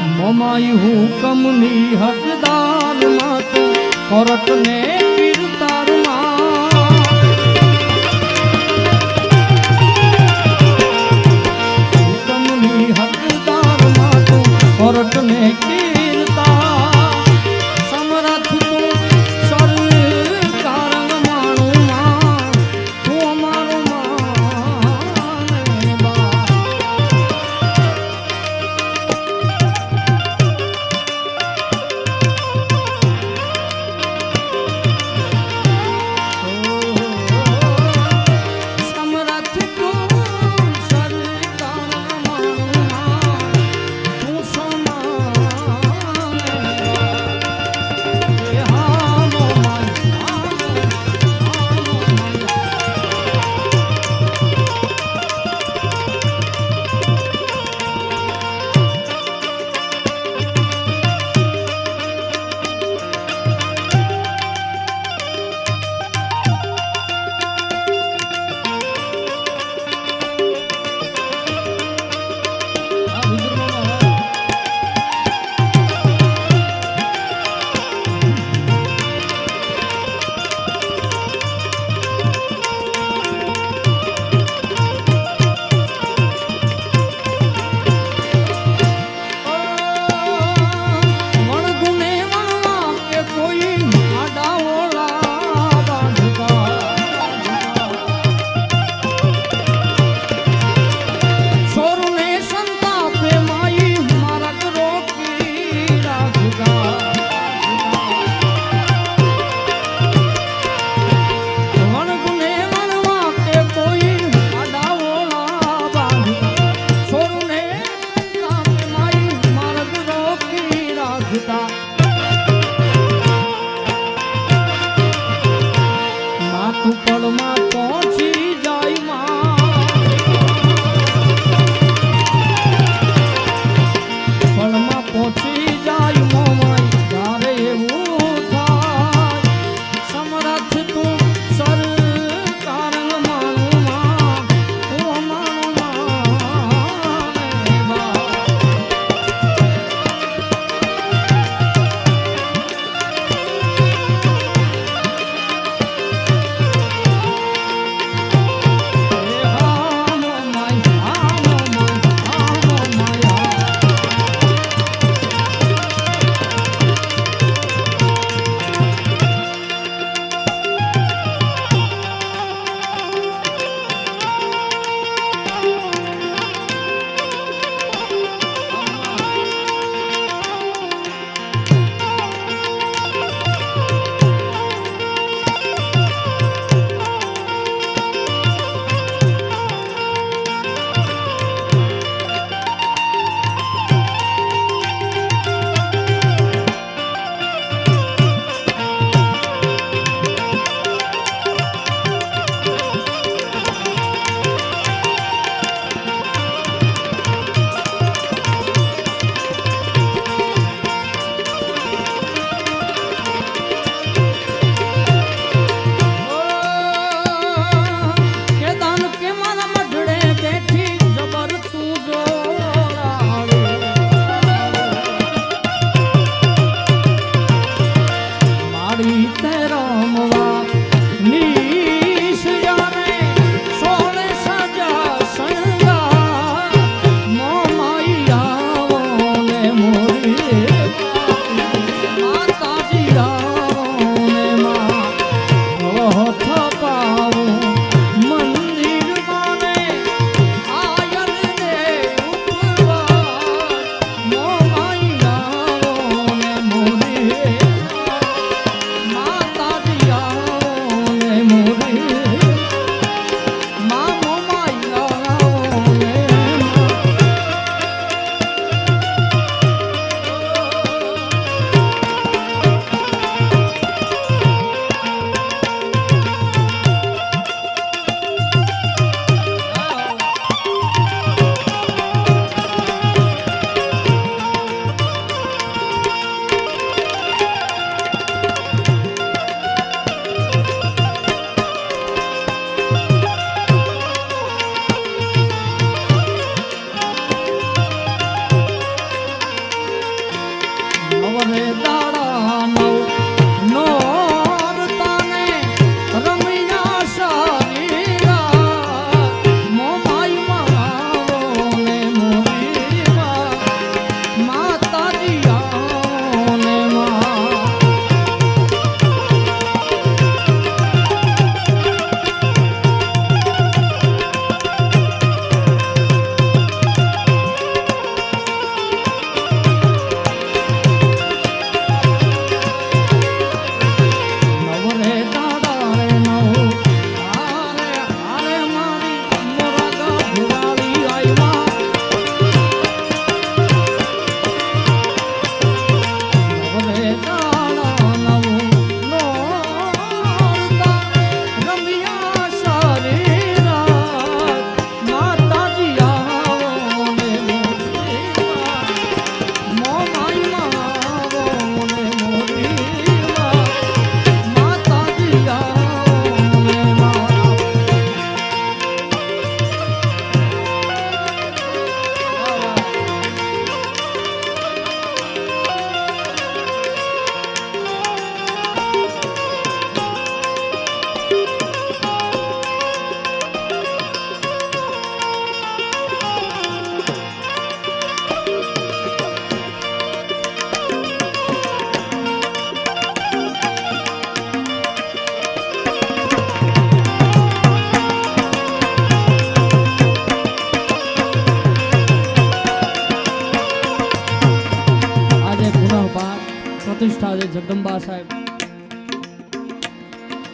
મમાઈ હુકમની હકદારમાં તું કોરટને કિરતારમાં હુકમની હકદારમાં તું કોરટને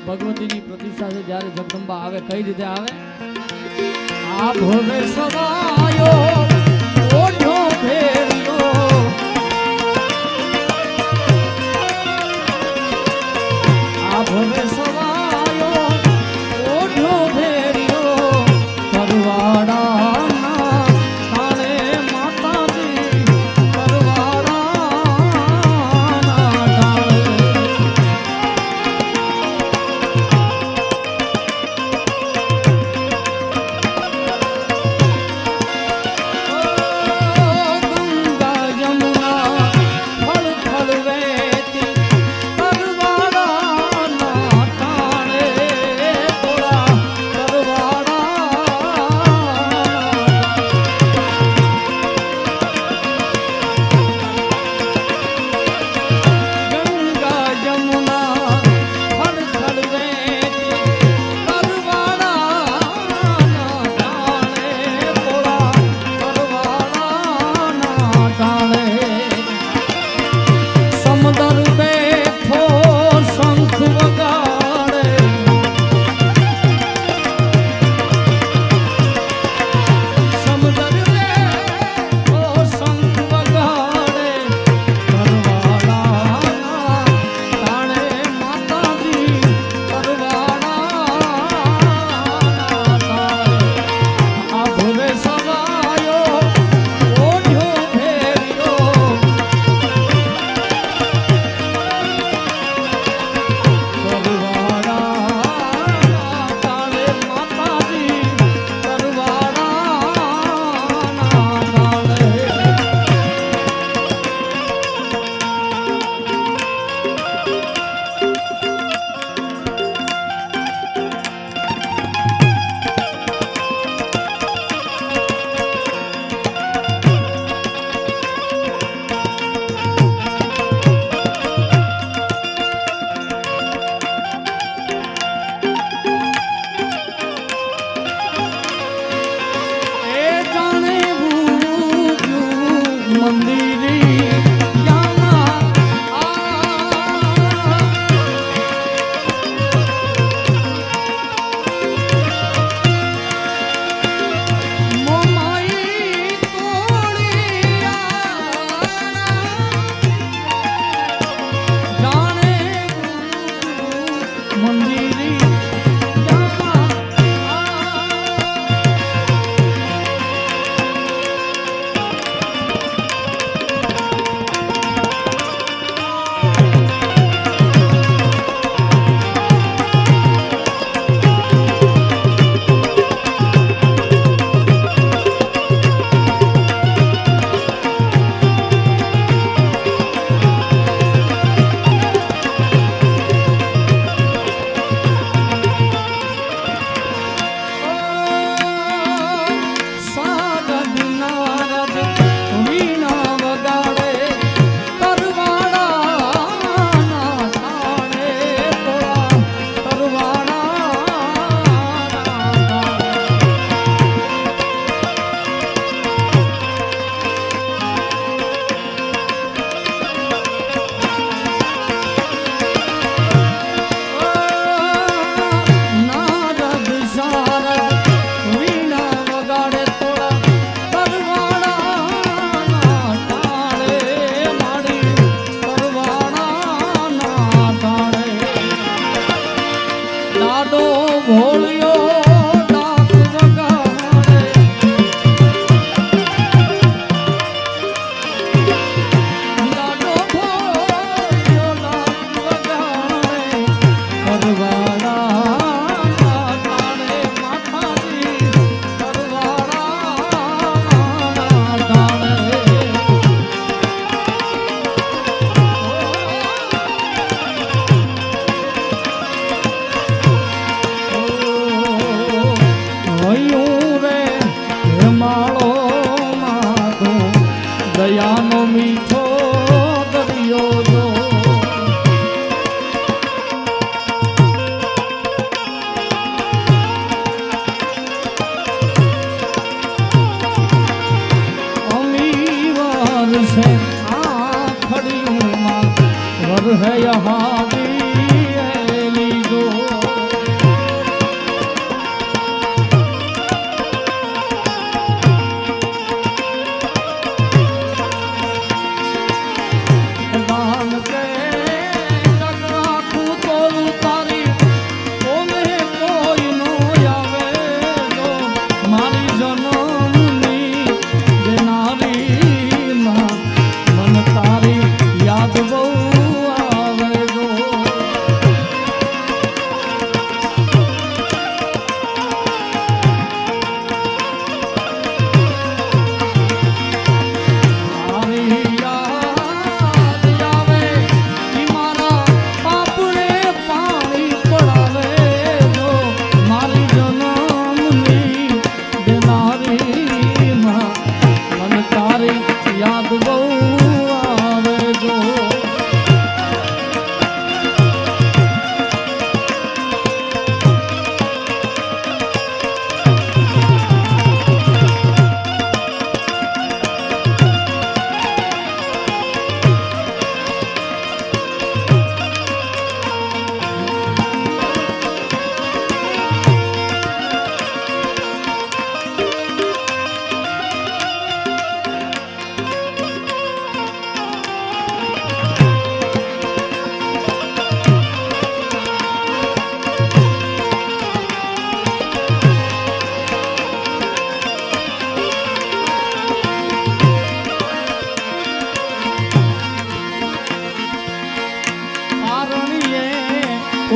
ભગવતીની પ્રતિષ્ઠા છે જ્યારે જગદંબા આવે કઈ રીતે આવે? આ ભોગે સવા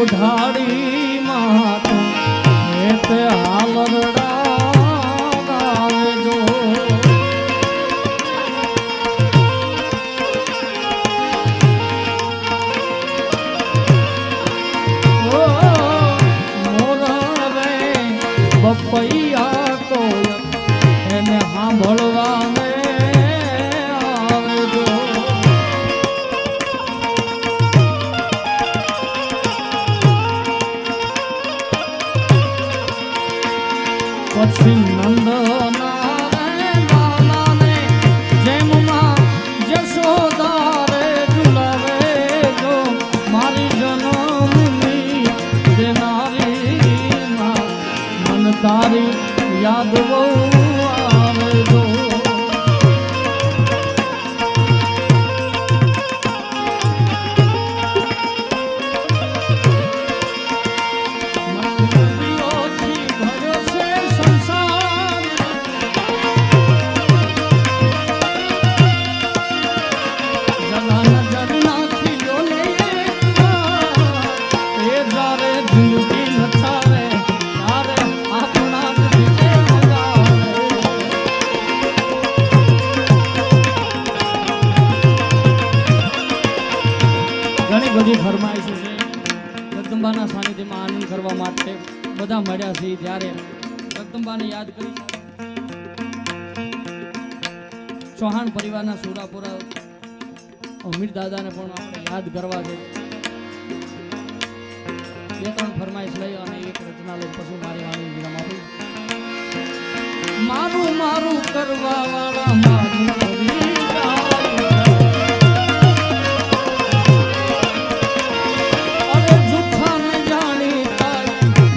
উধারি કરવા માટે બધા મળ્યા છીએ ત્યારે જગદંબાને યાદ કરી. ચૌહાણ પરિવારના સુરાપુરા અમીર દાદાને પણ આપણે યાદ કરવા છે. બે ત્રણ ફરમાઈશ લઈ અને એક રચના લઈ પછી મારી વાણી વિરામ આપી. મારું મારું કરવા વાળા મારું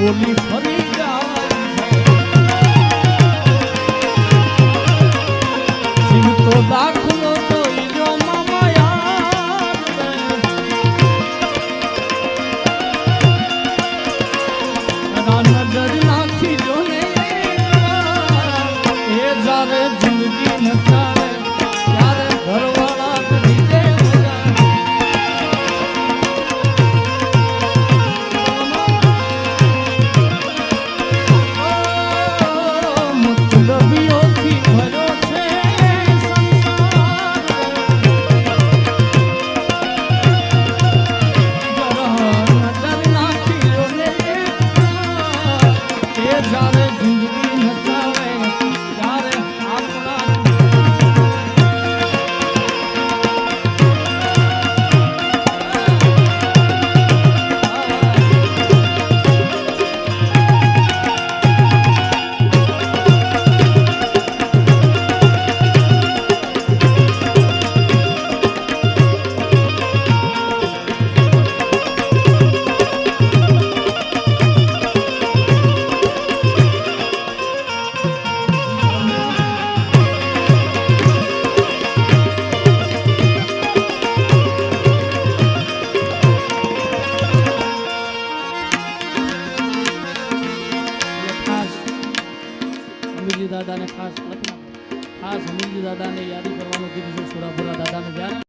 પોલીસ